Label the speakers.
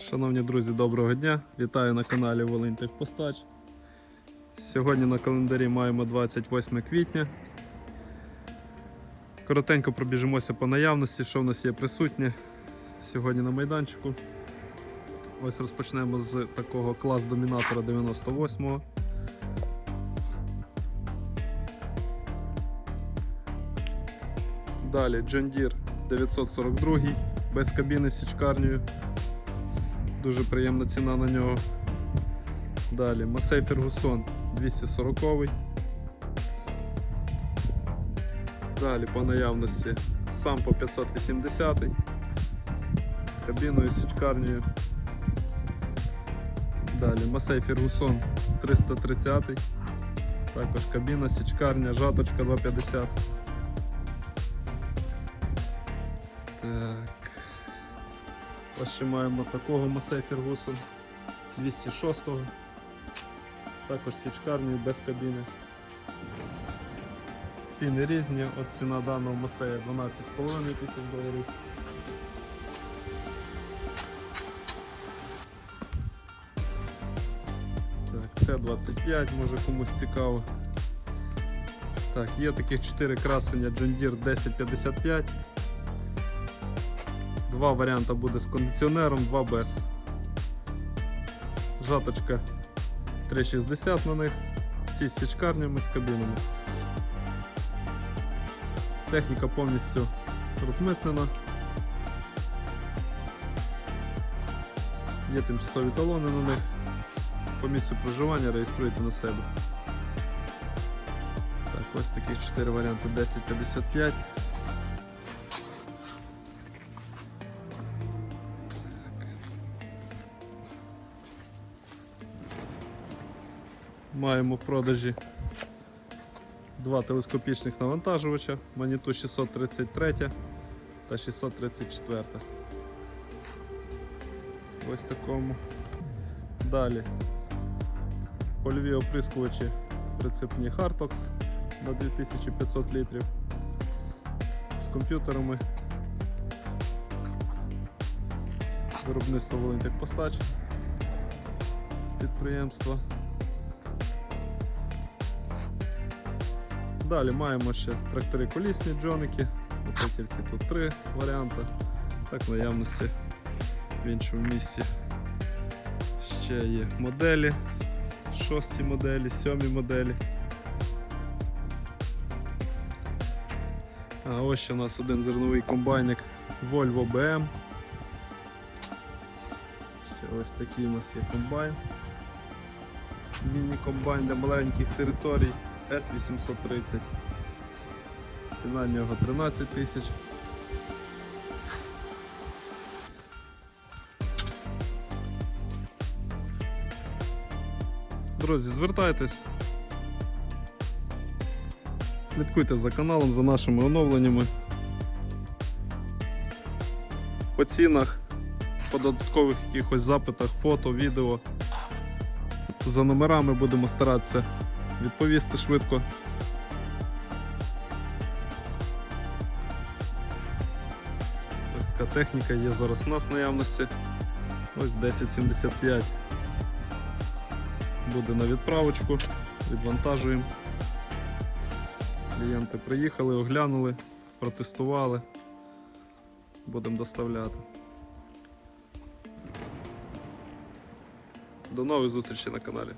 Speaker 1: Шановні друзі, доброго дня! Вітаю на каналі Волинь Техпостач. Сьогодні на календарі маємо 28 квітня. Коротенько пробіжимося по наявності, що в нас є присутнє сьогодні на майданчику. Ось розпочнемо з такого клас домінатора 98-го. Далі John Deere 942 без кабіни з січкарнею. Дуже приємна ціна на нього. Далі Масей Фергусон 240. Далі по наявності Сампо 580 з кабіною січкарнею. Далі Масей Фергусон 330. Також кабіна, січкарня, жаточка 250. Так. Ось ще маємо такого Масей Фергусон 206-го. Також з без кабіни. Ціни різні, от ціна даного Масея 12,5 тисяч доларів. Так, це 25, може комусь цікаво. Так, є таких 4 красення John Deere 1055. Два варіанти буде з кондиціонером, два без. Жаточка 360 на них, всі з січкарнями, з кабінами. Техніка повністю розмитнена. Є тимчасові талони на них. По місцю проживання реєструйте на себе. Так, ось таких 4 варіанти 1055. Маємо в продажі два телескопічних навантажувача Маніту 633 та 634. Ось такому. Далі польові оприскувачі прицепні Hartox на 2500 літрів з комп'ютерами. Виробництво Волинтехпостач підприємства. Далі маємо ще трактори колісні джоники. Оце тільки тут три варіанти. Так, в наявності в іншому місці ще є моделі, шості моделі, сьомі моделі. А ось ще у нас один зерновий комбайник Volvo BM. Ще ось такий у нас є комбайн. Міні-комбайн для маленьких територій S830. Ціна нього 13 тисяч. Друзі, звертайтесь. Слідкуйте за каналом, за нашими оновленнями. По цінах, по додаткових якихось запитах, фото, відео. За номерами будемо старатися відповісти швидко. Ось така техніка є зараз у нас в наявності. Ось 1075 буде на відправочку, відвантажуємо. Клієнти приїхали, оглянули, протестували. Будемо доставляти. До нових зустрічей на каналі.